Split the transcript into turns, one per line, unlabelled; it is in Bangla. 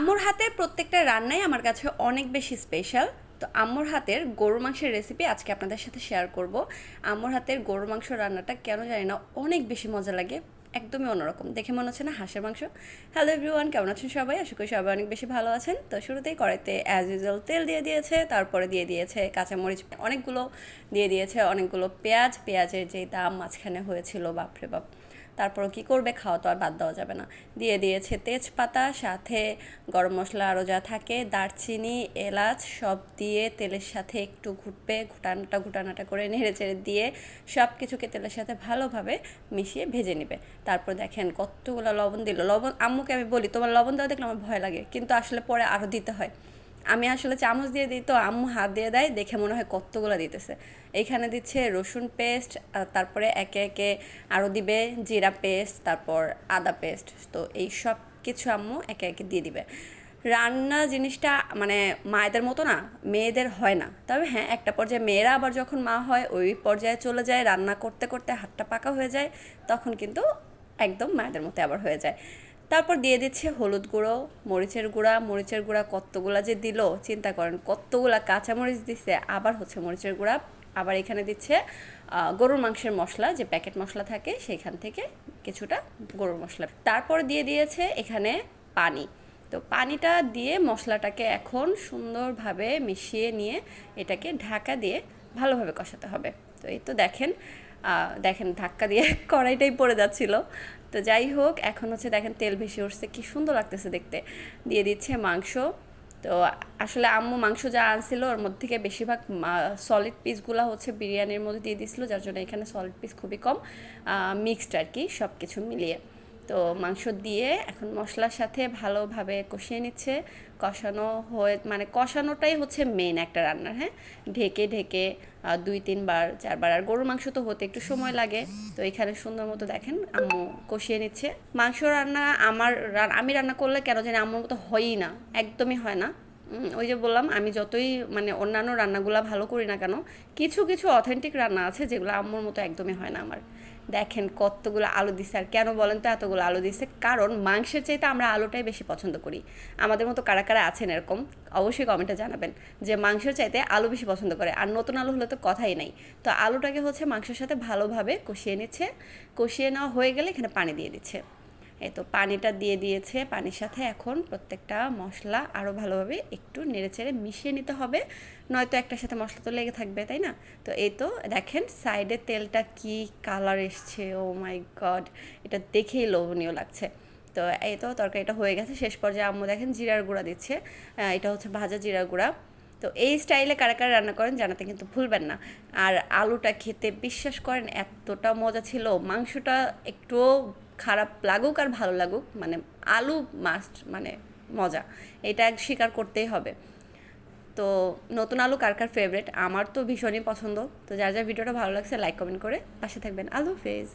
আম্মুর হাতের প্রত্যেকটা রান্নাই আমার কাছে অনেক বেশি স্পেশাল তো আম্মুর হাতের গরুর মাংসের রেসিপি আজকে আপনাদের সাথে শেয়ার করব। আম্মুর হাতের গরুর মাংস রান্নাটা কেন জানি না, অনেক বেশি মজা লাগে, একদমই অন্যরকম। দেখে মনে হচ্ছে না হাঁসের মাংস। হ্যালো এভরিওয়ান কেমন আছেন সবাই? আশা করি সবাই অনেক বেশি ভালো আছেন। তো শুরুতেই কড়াইতে অ্যাজ ইউজুয়াল তেল দিয়ে দিয়েছে, তারপরে দিয়ে দিয়েছে কাঁচামরিচ, অনেকগুলো দিয়ে দিয়েছে অনেকগুলো পেঁয়াজ। পেঁয়াজের যেই দাম মাঝখানে হয়েছিল, বাপরে বাপ। তারপর কি করবে? খাওয়া তো আর বাদ দেওয়া যাবে না। দিয়ে দিয়েছে তেজপাতা, সাথে গরম মশলা আরও যা থাকে, দারচিনি, এলাচ, সব দিয়ে তেলের সাথে একটু ঘুটবে, ঘুটানাটা ঘুটানাটা করে নেড়ে চেড়ে দিয়ে সব কিছুকে তেলের সাথে ভালোভাবে মিশিয়ে ভেজে নেবে। তারপর দেখেন কতগুলো লবণ দিল। লবণ, আম্মুকে আমি বলি, তোমার লবণ দেওয়া দেখলে আমার ভয় লাগে, কিন্তু আসলে পরে আরও দিতে হয়। আমি আসলে চামচ দিয়ে দিই তো আম্মু হাত দিয়ে দেয়, দেখে মনে হয় কতগুলো দিতেছে। এইখানে দিচ্ছে রসুন পেস্ট তারপরে একে একে আরও দিবে জিরা পেস্ট, তারপর আদা পেস্ট। তো এই সব কিছু আম্মু একে একে দিয়ে দিবে। রান্না জিনিসটা মানে মায়েদের মতো না, মেয়েদের হয় না। তবে হ্যাঁ একটা পর্যায়ে মেয়েরা আবার যখন মা হয়, ওই পর্যায়ে চলে যায়, রান্না করতে করতে হাতটা পাকা হয়ে যায়, তখন কিন্তু একদম মায়েদের মতো আবার হয়ে যায়। তারপর দিয়ে দিচ্ছে হলুদ গুঁড়ো, মরিচের গুঁড়া মরিচের গুঁড়া কতগুলা যে দিল, চিন্তা করেন, কতগুলা কাঁচামরিচ দিচ্ছে আবার হচ্ছে মরিচের গুঁড়া, আবার এখানে দিচ্ছে গরুর মাংসের মশলা, যে প্যাকেট মশলা থাকে সেইখান থেকে কিছুটা গরুর মশলা। তারপর দিয়ে দিয়েছে এখানে পানি। তো পানিটা দিয়ে মশলাটাকে এখন সুন্দরভাবে মিশিয়ে নিয়ে এটাকে ঢাকা দিয়ে ভালোভাবে কষাতে হবে। তো এই তো দেখেন দেখেন ধাক্কা দিয়ে কড়াইটাই পড়ে যাচ্ছিল। তো যাই হোক, এখন হচ্ছে দেখেন তেল ভেসে উঠছে, কি সুন্দর লাগতেছে দেখতে। দিয়ে দিচ্ছে মাংস। তো আসলে আম্মু মাংস যা আনছিল, ওর মধ্যে থেকে বেশিরভাগ সলিড পিসগুলো হচ্ছে বিরিয়ানির মধ্যে দিয়ে দিয়েছিলো যার জন্য এখানে সলিড পিস খুবই কম মিক্সড আর কি সব কিছু মিলিয়ে। তো মাংস দিয়ে এখন মশলার সাথে ভালোভাবে কষিয়ে নিচ্ছে। কষানো হয়ে মানে কষানোটাই হচ্ছে মেন একটা রান্নার হ্যাঁ? ঢেকে ঢেকে দুই তিনবার, চারবার। আর গরুর মাংস তো হতে একটু সময় লাগে। তো এখানে সুন্দর মতো দেখেন, আম্মু কষিয়ে নিচ্ছে। মাংস রান্না আমার আমি রান্না করলে কেন জানি আম্মুর মতো হয়ই না, একদমই হয় না। ওই যে বললাম, আমি যতই মানে অন্যান্য রান্নাগুলো ভালো করি না কেন, কিছু কিছু অথেন্টিক রান্না আছে যেগুলো আম্মুর মতো একদমই হয় না আমার। দেখেন কতগুলো আলু দিচ্ছে আর কেন বলেন তো এতগুলো আলু দিচ্ছে কারণ মাংসের চাইতে আমরা আলুটাই বেশি পছন্দ করি। আমাদের মতো কারা কারা আছেন এরকম, অবশ্যই কমেন্টে জানাবেন যে মাংসের চাইতে আলু বেশি পছন্দ করে, আর নতুন আলু হলে তো কথাই নেই। তো আলুটাকে হচ্ছে মাংসের সাথে ভালোভাবে কষিয়ে নিচ্ছে, কষিয়ে নেওয়া হয়ে গেলে এখানে পানি দিয়ে দিচ্ছে। এই তো পানিটা দিয়ে দিয়েছে। পানির সাথে এখন প্রত্যেকটা মশলা আরও ভালোভাবে একটু নেড়েচেড়ে মিশিয়ে নিতে হবে। নয়তো একটার সাথে মশলা তো লেগে থাকবে, তাই না? তো এই তো দেখেন সাইডে তেলটা কি কালার এসছে, ও মাই গড! এটা দেখেই লোভনীয় লাগছে। তো এই তো তরকারিটা হয়ে গেছে। শেষ পর্যায়ে আম্মু দেখেন জিরার গুঁড়া দিচ্ছে। এটা হচ্ছে ভাজা জিরার গুঁড়া। তো এই স্টাইলে কারা কারা রান্না করেন জানাতে কিন্তু ভুলবেন না। আর আলুটা খেতে বিশ্বাস করেন, এতটা মজা ছিল। মাংসটা একটুও খারাপ লাগুক আর ভালো লাগুক মানে আলু মাস্ট মানে মজা। এটা এক স্বীকার করতেই হবে। তো নতুন আলু কার কার ফেভারেট আমার তো ভীষণই পছন্দ। তো যার যার ভিডিওটা ভালো লাগছে লাইক কমেন্ট করে পাশে থাকবেন। আলু ফেজ